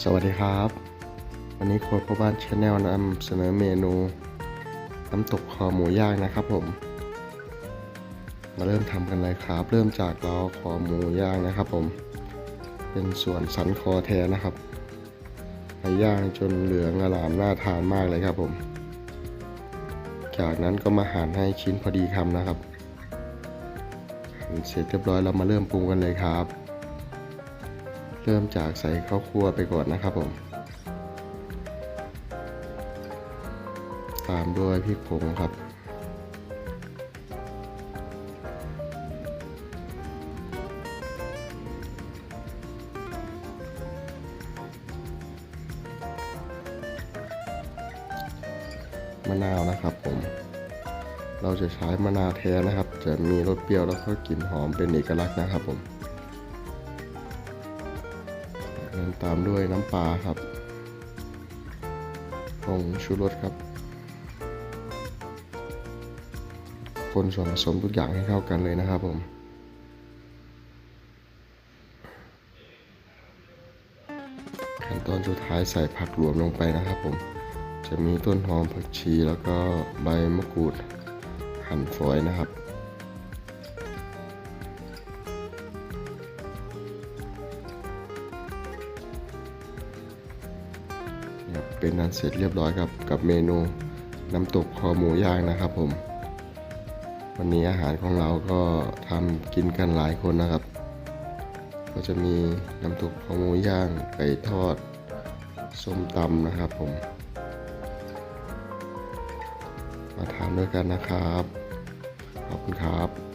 สวัสดีครับ วันนี้โค้ดพ่อบ้านชาแนลนำเสนอเมนูน้ำตกคอหมูย่างนะครับผม มาเริ่มทำกันเลยครับ เริ่มจากเราคอหมูย่างนะครับผม เป็นส่วนสันคอแท้นะครับมาย่างจนเหลืองอลามน่าทานมากเลยครับผม จากนั้นก็มาหั่นให้ชิ้นพอดีคำนะครับ เสร็จเรียบร้อยเรามาเริ่มปรุงกันเลยครับ เริ่มจากใส่ข้าวคั่วไปก่อนนะครับผม ตามด้วยพริกผงครับ มะนาวนะครับผม เราจะใช้มะนาวแท้นะครับ จะมีรสเปรี้ยวแล้วก็กลิ่นหอมเป็นเอกลักษณ์นะครับผม นั้นตามด้วยน้ำปลาครับผงชูรสครับ คนส่วนผสมทุกอย่างให้เข้ากันเลยนะครับผมขั้นตอนสุดท้ายใส่ผักรวมลงไปนะครับผม จะมีต้นหอมผักชีแล้วก็ใบมะกรูดหั่นฝอยนะครับ เป็นอันเสร็จเรียบร้อยครับกับเมนูน้ำตกคอหมูย่างนะครับผม วันนี้อาหารของเราก็ทำกินกันหลายคนนะครับ ก็จะมีน้ำตกคอหมูย่างไก่ทอดส้มตำนะครับผม มาทานด้วยกันนะครับ ขอบคุณครับ